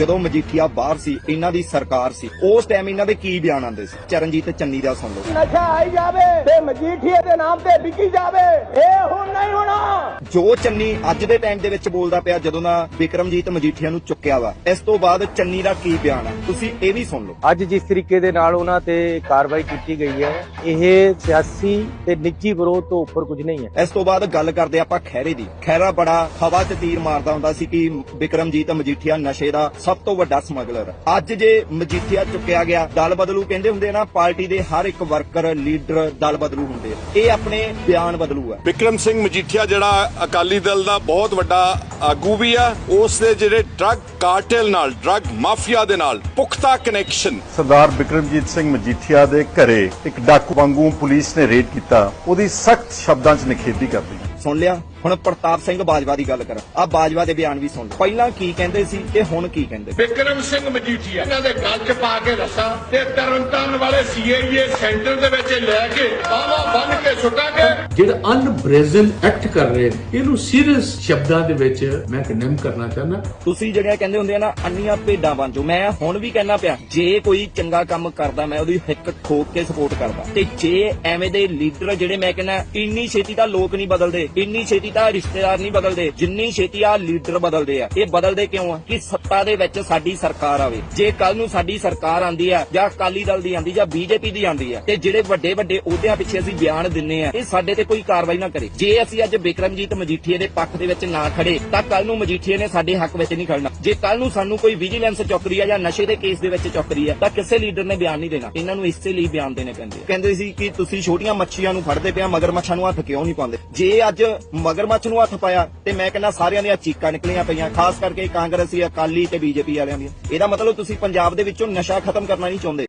ਜਦੋਂ ਮਜੀਠੀਆ ਬਾਹਰ ਸੀ ਇਹਨਾਂ ਦੀ ਸਰਕਾਰ ਸੀ ਉਸ ਟਾਈਮ ਇਹਨਾਂ ਦੇ ਕੀ ਬਿਆਨ ਆਉਂਦੇ ਸੀ? ਚਰਨਜੀਤ ਚੰਨੀ ਦਾ ਸੁਣ ਲਓ। ਨਸ਼ਾ ਆਈ ਜਾਵੇ ਤੇ ਮਜੀਠੀਏ ਦੇ ਨਾਮ ਤੇ ਵਿਕੀ ਜਾਵੇ ਇਹ ਹੁਣ ਨਹੀਂ ਹੋਣਾ। ਜੋ ਚੰਨੀ ਅੱਜ ਦੇ ਟਾਈਮ ਦੇ ਵਿੱਚ ਬੋਲਦਾ ਪਿਆ ਜਦੋਂ ਦਾ ਵਿਕਰਮਜੀਤ ਮਜੀਠੀਆ ਨੂੰ ਚੁੱਕਿਆ ਵਾ ਇਸ ਤੋਂ ਬਾਅਦ ਚੰਨੀ ਦਾ ਕੀ ਬਿਆਨ ਆ? ਤੁਸੀਂ ਇਹ ਵੀ ਸੁਣ ਲਓ। ਅੱਜ ਜਿਸ ਤਰੀਕੇ ਦੇ ਨਾਲ ਉਹਨਾਂ ਤੇ ਕਾਰਵਾਈ ਕੀਤੀ ਗਈ ਹੈ ਇਹ ਸਿਆਸੀ ਤੇ ਨਿੱਜੀ ਵਿਰੋਧ ਤੋਂ ਉੱਪਰ ਕੁਝ ਨਹੀਂ ਹੈ। ਇਸ ਤੋਂ ਬਾਅਦ ਗੱਲ ਕਰਦੇ ਆਪਾਂ ਖੈਰੇ ਦੀ। ਖੈਰਾ ਬੜਾ ਹਵਾ 'ਚ ਤੀਰ ਮਾਰਦਾ ਹੁੰਦਾ ਸੀ ਕਿ ਵਿਕਰਮਜੀਤ ਮਜੀਠੀਆ ਨਸ਼ੇ ਦਾ ਸਭ ਤੋਂ ਵੱਡਾ ਸਮਗਲਰ। ਅੱਜ ਜੇ ਮਜੀਠੀਆ ਚੁੱਕਿਆ ਗਿਆ ਦਲ ਬਦਲੂ ਕਹਿੰਦੇ ਹੁੰਦੇ ਆ ਨਾ ਪਾਰਟੀ ਦੇ ਹਰ ਇੱਕ ਵਰਕਰ ਲੀਡਰ ਦਲ ਬਦਲੂ ਹੁੰਦੇ ਆ। ਇਹ ਆਪਣੇ ਬਿਆਨ ਬਦਲੂ ਆ। ਵਿਕਰਮ ਸਿੰਘ ਮਜੀਠੀਆ ਜਿਹੜਾ ਅਕਾਲੀ ਦਲ ਦਾ ਬਹੁਤ ਵੱਡਾ ਆਗੂ ਵੀ ਆ ਉਸ ਦੇ ਜਿਹੜੇ ਡਰੱਗ ਕਾਰਟਲ ਨਾਲ ਡਰੱਗ ਮਾਫੀਆ ਦੇ ਨਾਲ ਪੁਖਤਾ ਕਨੈਕਸ਼ਨ ਸਰਦਾਰ ਬਿਕਰਮਜੀਤ ਸਿੰਘ ਮਜੀਠੀਆ ਦੇ ਘਰੇ ਇੱਕ ਡਾਕੂ ਵਾਂਗੂ ਪੁਲਿਸ ਨੇ ਰੇਡ ਕੀਤਾ ਉਹਦੀ ਸਖਤ ਸ਼ਬਦਾਂ 'ਚ ਨਿਖੇਧੀ ਕਰਦੀ ਸੁਣ ਲਿਆ ਹੁਣ ਪ੍ਰਤਾਪ ਸਿੰਘ ਬਾਜਵਾ ਦੀ ਗੱਲ ਕਰਾਂ। ਆ ਬਾਜਵਾ ਦੇ ਬਿਆਨ ਵੀ ਸੁਣ ਲਓ। ਪਹਿਲਾਂ ਕੀ ਕਹਿੰਦੇ ਸੀ ਤੇ ਹੁਣ ਕੀ ਕਹਿੰਦੇ? ਵਿਕਰਮ ਸਿੰਘ ਮਜੀਠੀਆ ਇਹਨਾਂ ਦੇ ਗਲ 'ਚ ਪਾ ਕੇ ਰੱਸਾ ਤੇ ਤਰਨਤਾਰਨ ਵਾਲੇ ਸੀਆਈਏ ਸੈਂਟਰ ਦੇ ਵਿੱਚ ਲੈ ਕੇ ਬਾਹਾਂ ਬੰਨ ਕੇ ਸੁੱਟਾਂਗੇ ਜਿਹੜਾ ਅਨਬ੍ਰੇਜ਼ਨ ਐਕਟ ਕਰ ਰਹੇ ਨੇ ਇਹਨੂੰ ਸੀਰੀਅਸ ਸ਼ਬਦਾਂ ਦੇ ਵਿੱਚ ਮੈਂ ਕੰਡੈਮ ਕਰਨਾ ਚਾਹੁੰਦਾ। ਤੁਸੀਂ ਜਿਹੜੀਆਂ ਕਹਿੰਦੇ ਹੁੰਦੇ ਆ ਨਾ ਅੰਨੀਆਂ ਭੇਡਾਂ ਬਣ ਜਾਓ। ਮੈਂ ਹੁਣ ਵੀ ਕਹਿਣਾ ਪਿਆ ਜੇ ਕੋਈ ਚੰਗਾ ਕੰਮ ਕਰਦਾ ਮੈਂ ਉਹਦੀ ਹਿੱਕ ਠੋਕ ਕੇ ਸਪੋਰਟ ਕਰਦਾ। ਤੇ ਜੇ ਐਵੇਂ ਦੇ ਲੀਡਰ ਜਿਹੜੇ ਮੈਂ ਕਹਿੰਦਾ ਇੰਨੀ ਛੇਤੀ ਤਾਂ ਲੋਕ ਨਹੀਂ ਬਦਲਦੇ ਇੰਨੀ ਛੇਤੀ ਤਾਂ ਰਿਸ਼ਤੇਦਾਰ ਨਹੀਂ ਬਦਲਦੇ, ਜਿੰਨੀ ਛੇਤੀ ਆ ਲੀਡਰ ਬਦਲਦੇ ਆ। ਇਹ ਬਦਲਦੇ ਕਿਉਂ ਆ? ਕਿ ਸੱਤਾ ਦੇ ਵਿੱਚ ਸਾਡੀ ਸਰਕਾਰ ਆਵੇ। ਜੇ ਕੱਲ ਨੂੰ ਸਾਡੀ ਸਰਕਾਰ ਆਂਦੀ ਆ, ਜਾਂ ਅਕਾਲੀ ਦਲ ਦੀ ਆਂਦੀ, ਜਾਂ ਬੀਜੇਪੀ ਦੀ ਆਂਦੀ ਆ, ਤੇ ਜਿਹੜੇ ਵੱਡੇ ਵੱਡੇ ਅਹੁਦਿਆਂ ਪਿੱਛੇ ਅਸੀਂ ਬਿਆਨ ਦਿੰਨੇ ਆ, ਇਹ ਸਾਡੇ ਤੇ ਕੋਈ ਕਾਰਵਾਈ ਨਾ ਕਰੇ। ਜੇ ਅਸੀਂ ਅੱਜ ਬਿਕਰਮਜੀਤ ਮਜੀਠੀਏ ਦੇ ਪੱਖ ਦੇ ਵਿੱਚ ਨਾ ਖੜੇ, ਤਾਂ ਕੱਲ ਨੂੰ ਮਜੀਠੀਏ ਨੇ ਸਾਡੇ ਹੱਕ ਵਿੱਚ ਨਹੀਂ ਖੜਨਾ। ਜੇ ਕੱਲ ਨੂੰ ਸਾਨੂੰ ਕੋਈ ਵਿਜੀਲੈਂਸ ਚੁੱਕ ਰਹੀ ਆ, ਜਾਂ ਨਸ਼ੇ ਦੇ ਕੇਸ ਦੇ ਵਿੱਚ ਚੌਕਰੀ ਰਹੀ ਆ, ਤਾਂ ਕਿਸੇ ਲੀਡਰ ਨੇ ਬਿਆਨ ਨਹੀਂ ਦੇਣਾ। ਇਹਨਾਂ ਨੂੰ ਇਸੇ ਲਈ ਬਿਆਨ ਦੇਣੇ ਪੈਂਦੇ ਕਹਿੰਦੇ ਸੀ ਕਿ ਤੁਸੀਂ ਛੋਟੀਆਂ ਮੱਛੀਆਂ ਨੂੰ ਫੜਦੇ ਪਿਆ, ਮਗਰ ਮੱਛਾਂ ਨੂੰ ਹੱਥ ਕਿਉਂ ਨਹੀਂ ਪਾਉਂਦੇ? ਜੇ ਅੱਜ ਮਗਰਮੱਛ ਨੂੰ ਹੱਥ ਪਾਇਆ ਤੇ ਮੈਂ ਕਹਿੰਦਾ ਸਾਰਿਆਂ ਦੀਆਂ ਚੀਕਾਂ ਨਿਕਲੀਆਂ ਪਈਆਂ, ਖਾਸ ਕਰਕੇ ਕਾਂਗਰਸੀ ਅਕਾਲੀ ਤੇ ਬੀਜੇਪੀ ਵਾਲਿਆਂ ਦੀਆਂ। ਇਹਦਾ ਮਤਲਬ ਤੁਸੀਂ ਪੰਜਾਬ ਦੇ ਵਿੱਚੋਂ ਨਸ਼ਾ ਖਤਮ ਕਰਨਾ ਨਹੀਂ ਚਾਹੁੰਦੇ।